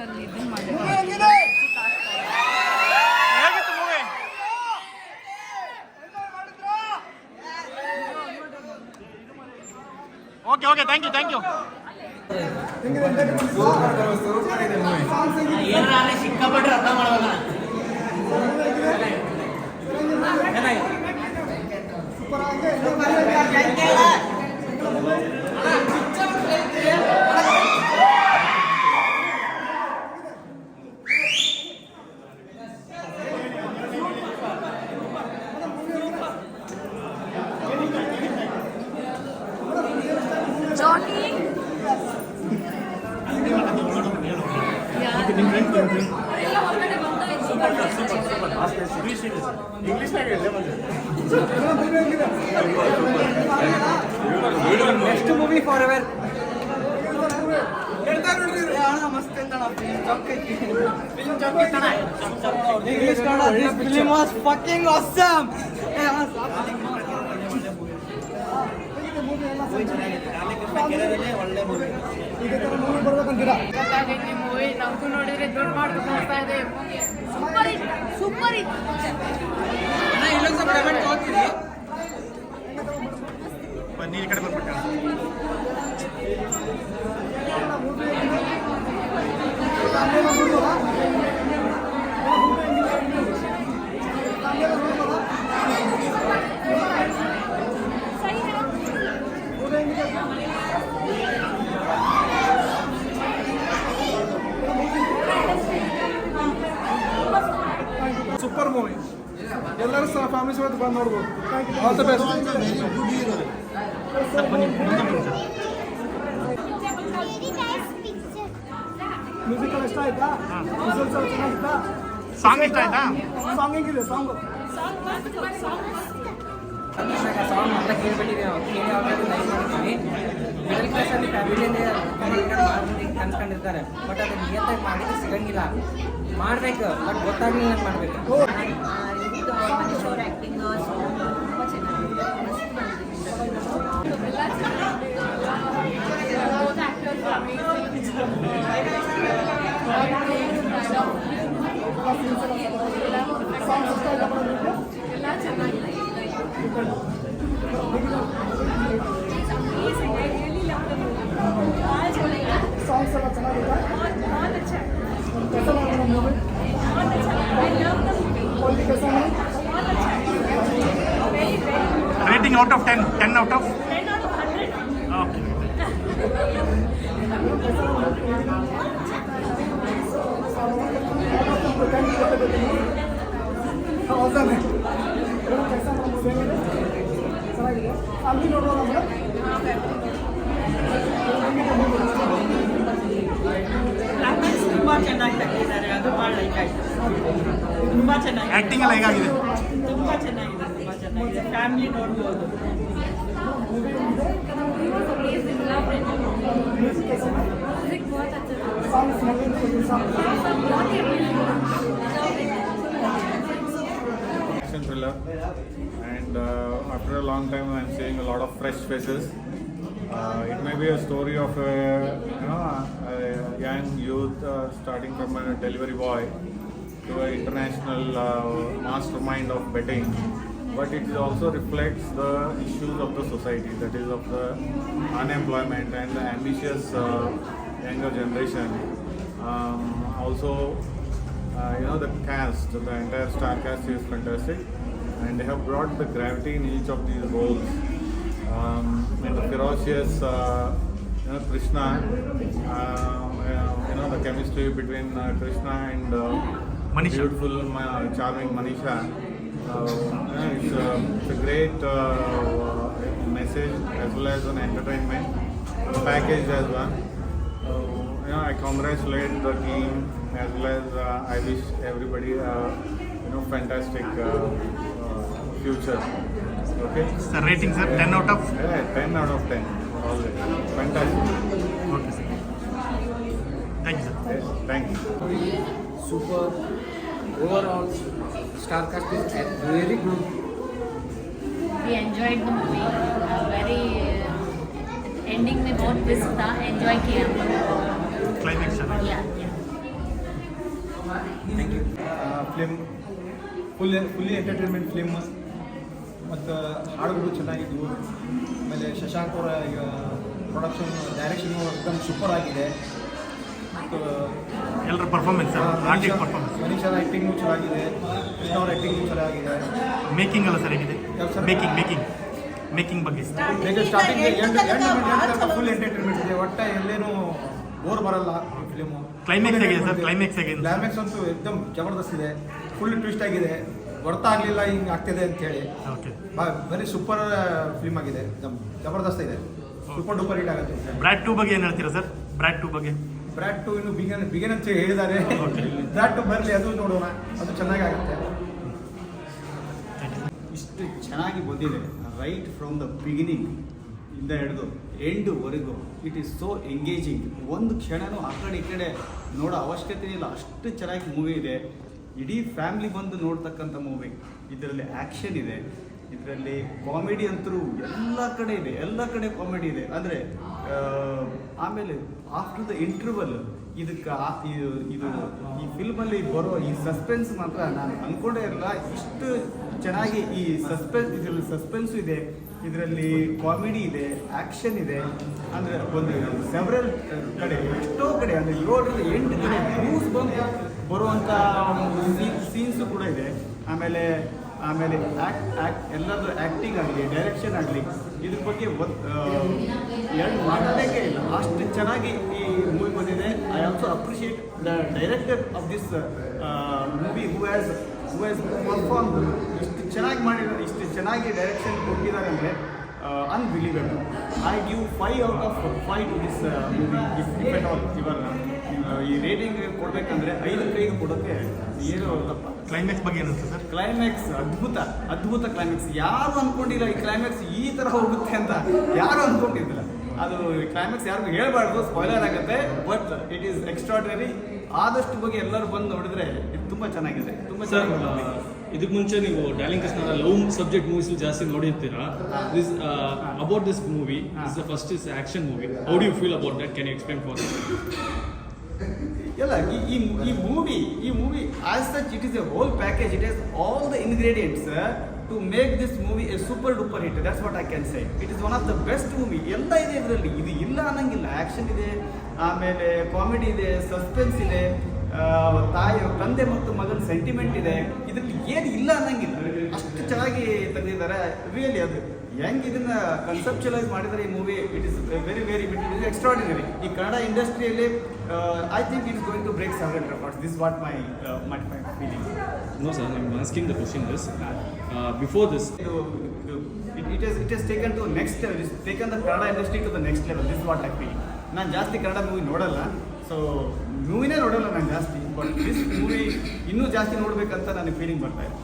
ಅಲ್ಲಿ ಇದನ್ನ ಮಾಡಿದ್ರು ಹೇಗಿತ್ತು movie okay okay thank you thank you ಏನಾದ್ರೆ ಸಿಕ್ಕಾಪಟ್ಟೆ ಅರ್ಥ ಮಾಡಲ್ಲ ಜಾನಿ next movie for ever English Kannada this film was fucking awesome ಒಳ್ಳೆ ಮೂವಿ ಮೂವಿ ನಮಗೂ ನೋಡಿದ್ರೆ ದುಡ್ಡು ಹೋಗ್ತಾ ಇದೆ. ಸೂಪರ್ ಇಟ್ ಸೂಪರ್ ಇಟ್ ಇಲ್ಲೊಂದು ಸ್ವಲ್ಪ ಕಮೆಂಟ್ ಓದ್ತೀನಿ ನೀನು ಈ ಕಡೆ ಬಂದ್ಬಿಟ್ಟೆ ಸೂಪರ್ ಮೂವಿ. ಎಲ್ಲರೂ ಸಹ ಫ್ಯಾಮಿಲಿ ಸಮೇತ ಬಂದು ನೋಡ್ಬೋದು. ಆಲ್ ದ ಬೆಸ್ಟ್ ಮ್ಯೂಸಿಕಲ್ ಇಷ್ಟ ಆಯ್ತಾ? ಎಲ್ಲ ಚೆನ್ನಾಗಿತ್ತಾ? ಸಾಂಗ್ ಇಷ್ಟ ಆಯ್ತಾ? ಸಾಂಗ್ ಹೆಂಗಿದೆ ಸಾಂಗ್ ಸಾಂಗ್ ಮಾತ್ರ ಕೇಳ್ಬಿಟ್ಟಿದೆ ಕೇಳಿ ಆಲ್ರೆಡಿ ಲೈಕ್ ಮಾಡಿದ್ದೀನಿ ಮಿಡಲ್ ಕ್ಲಾಸಲ್ಲಿ ಫ್ಯಾಮಿಲಿಯಲ್ಲಿ ಅನ್ಸ್ಕೊಂಡಿರ್ತಾರೆ ಬಟ್ ಅದನ್ನ ನಿಯತ್ತಾಗಿ ಮಾಡಿದ್ರೆ ಸಿಗಂಗಿಲ್ಲ ಮಾಡ್ಬೇಕು ಬಟ್ ಗೊತ್ತಾಗ್ಲಿಲ್ಲ ಮಾಡ್ಬೇಕು ಮನೀಶ್ ಅವ್ರ ಆ್ಯಕ್ಟಿಂಗ್ ತುಂಬ ಎಲ್ಲ ಚೆನ್ನಾಗಿದೆ ಸಾಂಗ್ಸ್ ಎಲ್ಲ ಚೆನ್ನಾಗಿದೆ ಕೆಲಸ ಮಾಡೋಣ ಮೂವಿ ಒಳ್ಳೆ ಕೆಲಸ rating out of ten ten out of okay ಹೌದಾನೆ ಕೆಲಸ ಮಾಡೋದು ಹೇಗಿದೆ ಚೆನ್ನಾಗಿದೆ ತುಂಬಾ ಚೆನ್ನಾಗಿ ತೆಗೆದಿದ್ದಾರೆ. ಅದು ಭಾಳ ಲೈಕ್ ಆಯಿತು. ತುಂಬಾ ಚೆನ್ನಾಗಿದೆ. ಆ್ಯಕ್ಟಿಂಗ್ ಎಲ್ಲ ಹೇಗಾಗಿದೆ? ತುಂಬಾ ಚೆನ್ನಾಗಿದೆ. ತುಂಬಾ ಚೆನ್ನಾಗಿದೆ. ಫ್ಯಾಮಿಲಿ ನೋಡ್ಬೋದು. Thriller and uh, after a long time I'm seeing a lot of fresh faces. Uh, it may be a story of a, you know, a young youth uh, starting from a delivery boy to an international mastermind of betting. But it also reflects the issues of the society, that is of the unemployment and the ambitious uh, younger generation. Um, also, uh, you know the cast, the entire star cast is fantastic, and they have brought the gravity in each of these roles. Um, and the ferocious, uh, you know, Krishna, uh, uh, you know, the chemistry between uh, Krishna and uh, Manisha. beautiful, ma- charming Manisha. Uh, it's, a, it's a great uh, message as well as an entertainment package as well. Uh, you know, I congratulate the team as well as uh, I wish everybody uh, you know fantastic uh, uh, future. Okay. Sir, rating sir, ten out of? Yeah, ten out of 10. Always. Fantastic. Okay, sir. Thank you, sir. Yes, thank you. Super. Overall, Starcast is really good. We enjoyed the movie. Uh, very uh, ending में बहुत twist था enjoy किया climax या thank you film full fully entertainment film मस्त ಮತ್ತು ಹಾಡುಗಳು ಚೆನ್ನಾಗಿದ್ವು. ಆಮೇಲೆ ಶಶಾಂಕ್ ಅವರ ಈಗ ಪ್ರೊಡಕ್ಷನ್ ಡೈರೆಕ್ಷನು ಎಕ್ದಮ್ ಸೂಪರ್ ಆಗಿದೆ. ಮತ್ತು ಎಲ್ಲರ ಪರ್ಫಾರ್ಮೆನ್ಸ್ ಮನೀಷಾರ ಆ್ಯಕ್ಟಿಂಗು ಚೆನ್ನಾಗಿದೆ. ಕೃಷ್ಣ ಅವರ ಆ್ಯಕ್ಟಿಂಗು ಚೆನ್ನಾಗಿದೆ. ಮೇಕಿಂಗ್ ಎಲ್ಲ ಸರಿಯಾಗಿದೆ? ಮೇಕಿಂಗ್ ಮೇಕಿಂಗ್ ಮೇಕಿಂಗ್ ಬಗ್ಗೆ. ಸ್ಟಾರ್ಟಿಂಗ್ ಫುಲ್ ಎಂಟರ್ಟೈನ್ಮೆಂಟ್ ಇದೆ. ಒಟ್ಟ ಎಲ್ಲೇನು ಬೋರ್ ಬರಲ್ಲ ಫಿಲಿಮು ಕ್ಲೈಮ್ಯಾಕ್ಸ್ ಆಗಿದೆ ಸರ್? ಕ್ಲೈಮ್ಯಾಕ್ಸ್ ಆಗಿದೆ ಕ್ಲೈಮ್ಯಾಕ್ಸ್ ಅಂತೂ ಎಕ್ದಮ್ ಜಬರ್ದಸ್ತ್ ಇದೆ. ಫುಲ್ ಟ್ವಿಸ್ಟ್ ಆಗಿದೆ. ಹೊರ್ತಾ ಆಗಲಿಲ್ಲ ಹಿಂಗೆ ಆಗ್ತಿದೆ ಅಂತೇಳಿ. ಓಕೆ ಬರಿ ಸೂಪರ್ ಫಿಲ್ಮ್ ಆಗಿದೆ. ಜಬರ್ದಸ್ತ್ ಇದೆ. ಸೂಪರ್ ಡೂಪರ್ ಹಿಟ್ ಆಗುತ್ತೆ ಬ್ರ್ಯಾಡ್ ಟೂ ಬಗ್ಗೆ ಏನು ಹೇಳ್ತೀರಾ ಸರ್? ಬ್ರ್ಯಾಡ್ ಟೂ ಬಗ್ಗೆ. ಬ್ರ್ಯಾಡ್ ಟೂ ಇನ್ನು ಬಿಗನ್ ಬಿಗನ್ ಅಂತ ಹೇಳಿದ್ದಾರೆ. ಬ್ರ್ಯಾಡ್ ಟು ಬರಲಿ ಅದು ನೋಡೋಣ. ಅದು ಚೆನ್ನಾಗಿ ಆಗುತ್ತೆ. ಇಷ್ಟು ಚೆನ್ನಾಗಿ ಬಂದಿದೆ. ರೈಟ್ ಫ್ರಮ್ ದ ಬಿಗಿನಿಂಗ್ ಇಂದ ಹಿಡಿದು ಎಂಡ್ವರೆಗೂ ಇಟ್ ಈಸ್ ಸೋ ಎಂಗೇಜಿಂಗ್ ಒಂದು ಕ್ಷಣನೂ ಆ ಕಡೆ ಈ ಕಡೆ ನೋಡೋ ಅವಶ್ಯಕತೆ ಇಲ್ಲ. ಅಷ್ಟು ಚೆನ್ನಾಗಿ ಮೂವಿ ಇದೆ. ಇಡೀ ಫ್ಯಾಮಿಲಿ ಬಂದು ನೋಡ್ತಕ್ಕಂಥ ಮೂವಿ. ಇದರಲ್ಲಿ ಆ್ಯಕ್ಷನ್ ಇದೆ. ಇದರಲ್ಲಿ ಕಾಮಿಡಿ ಅಂತರೂ ಎಲ್ಲ ಕಡೆ ಇದೆ. ಎಲ್ಲ ಕಡೆ ಕಾಮಿಡಿ ಇದೆ. ಅಂದರೆ ಆಮೇಲೆ ಆಫ್ಟರ್ ದ ಇಂಟರ್ವಲ್ ಇದಕ್ಕೆ ಇದು, ಈ ಫಿಲ್ಮಲ್ಲಿ ಬರೋ ಈ ಸಸ್ಪೆನ್ಸ್ ಮಾತ್ರ ನಾನು ಅಂದ್ಕೊಂಡೇ ಇರಲ್ಲ. ಇಷ್ಟು ಚೆನ್ನಾಗಿ ಈ ಸಸ್ಪೆನ್ಸ್ ಇದರಲ್ಲಿ ಸಸ್ಪೆನ್ಸ್ ಇದೆ. ಇದರಲ್ಲಿ ಕಾಮಿಡಿ ಇದೆ. ಆ್ಯಕ್ಷನ್ ಇದೆ. ಅಂದರೆ ಒಂದು ಸೆವರಲ್ ಕಡೆ, ಎಷ್ಟೋ ಕಡೆ, ಅಂದರೆ ಏಳರಿಂದ ಎಂಟು ಕಡೆ ನ್ಯೂಸ್ ಬಂದು ಬರುವಂಥ ಸೀನ್ಸು ಕೂಡ ಇದೆ. ಆಮೇಲೆ ಆಮೇಲೆ ಆ್ಯಕ್ಟ್ ಆ್ಯಕ್ಟ್ ಎಲ್ಲರದ್ದು ಆ್ಯಕ್ಟಿಂಗ್ ಆಗಲಿ ಡೈರೆಕ್ಷನ್ ಆಗಲಿ, ಇದ್ರ ಬಗ್ಗೆ ಎರಡು ಮಾತಾಡೋಕ್ಕೆ ಇಲ್ಲ. ಅಷ್ಟು ಚೆನ್ನಾಗಿ ಈ ಮೂವಿ ಬಂದಿದೆ. I also appreciate the director of this movie who has who has perform ಇಷ್ಟು ಚೆನ್ನಾಗಿ ಮಾಡಿದ್ದಾರೆ ಇಷ್ಟು ಚೆನ್ನಾಗಿ ಡೈರೆಕ್ಷನ್ ಕೊಟ್ಟಿದ್ದಾರೆ ಅಂದರೆ unbelievable I give five out of five to this movie if if at all ಇವಾಗ ಈ ರೇಟಿಂಗ್ ಕೊಡಬೇಕಂದ್ರೆ ಐದು ಕೈಗೆ ಕೊಡೋಕ್ಕೆ ಏನು ತಪ್ಪ ಕ್ಲೈಮ್ಯಾಕ್ಸ್ ಬಗ್ಗೆ ಏನಂತ ಸರ್? ಕ್ಲೈಮ್ಯಾಕ್ಸ್ ಅದ್ಭುತ ಅದ್ಭುತ ಕ್ಲೈಮ್ಯಾಕ್ಸ್ ಯಾರು ಅನ್ಕೊಂಡಿಲ್ಲ ಈ ಕ್ಲೈಮ್ಯಾಕ್ಸ್ ಈ ತರ ಹೋಗುತ್ತೆ ಅಂತ? ಯಾರು ಅನ್ಕೊಂಡಿದ್ದಿಲ್ಲ? ಅದು ಕ್ಲೈಮ್ಯಾಕ್ಸ್ ಯಾರಿಗೂ ಹೇಳ್ಬಾರ್ದು ಸ್ಪಾಯ್ಲರ್ ಆಗುತ್ತೆ ಬಟ್ ಇಟ್ ಈಸ್ ಎಕ್ಸ್ಟ್ರಾಡನರಿ ಆದಷ್ಟು ಬಗ್ಗೆ ಎಲ್ಲರೂ ಬಂದು ನೋಡಿದ್ರೆ ಇದು ತುಂಬಾ ಚೆನ್ನಾಗಿದೆ ತುಂಬಾ ಚೆನ್ನಾಗಿ ಚೆನ್ನಾಗಿದೆ. ಇದಕ್ಕೆ ಮುಂಚೆ ನೀವು darling Krishna love subject movies ಜಾಸ್ತಿ ನೋಡಿರ್ತೀರಾ? This about this movie is the first is action movie how do you feel about that can you explain for ಎಲ್ಲ ಈ ಈ ಮೂವಿ ಈ movie as such it is a whole package it is all the ingredients to make this movie a super duper hit that's what I can say it is one of the best movie ಎಲ್ಲ ಇದೆ ಇದರಲ್ಲಿ. ಇದು ಇಲ್ಲ ಅನ್ನಂಗಿಲ್ಲ. Action ಇದೆ, ಆಮೇಲೆ comedy ಇದೆ suspense ಇದೆ ತಾಯಿ, ತಂದೆ ಮತ್ತು ಮಗನ ಸೆಂಟಿಮೆಂಟ್ ಇದೆ. ಇದರಲ್ಲಿ ಏನು ಇಲ್ಲ ಅನ್ನಂಗಿಲ್ಲ. ಅಷ್ಟು ಚೆನ್ನಾಗಿ ತಂದಿದ್ದಾರೆ ರಿಯಲಿ ಅದು. ಹೆಂಗ್ ಇದನ್ನ ಕನ್ಸೆಪ್ಚುಲೈಸ್ ಮಾಡಿದರೆ ಈ movie it is very very it is extraordinary ಈ ಕನ್ನಡ ಇಂಡಸ್ಟ್ರಿಯಲ್ಲಿ I think it is going to break seven records this what my my my feeling no sir I'm asking the question this before this it is it is taken to next taken the Kannada industry to the next level this what I feeling ನಾನು ಜಾಸ್ತಿ Kannada movie ನೋಡಲ್ಲ so ಮೂವಿನೇ ನೋಡಲ್ಲ ನಾನು ಜಾಸ್ತಿ but this movie ಇನ್ನೂ ಜಾಸ್ತಿ ನೋಡಬೇಕಂತ ನನಗೆ ಫೀಲಿಂಗ್ ಬರ್ತಾ ಇದೆ.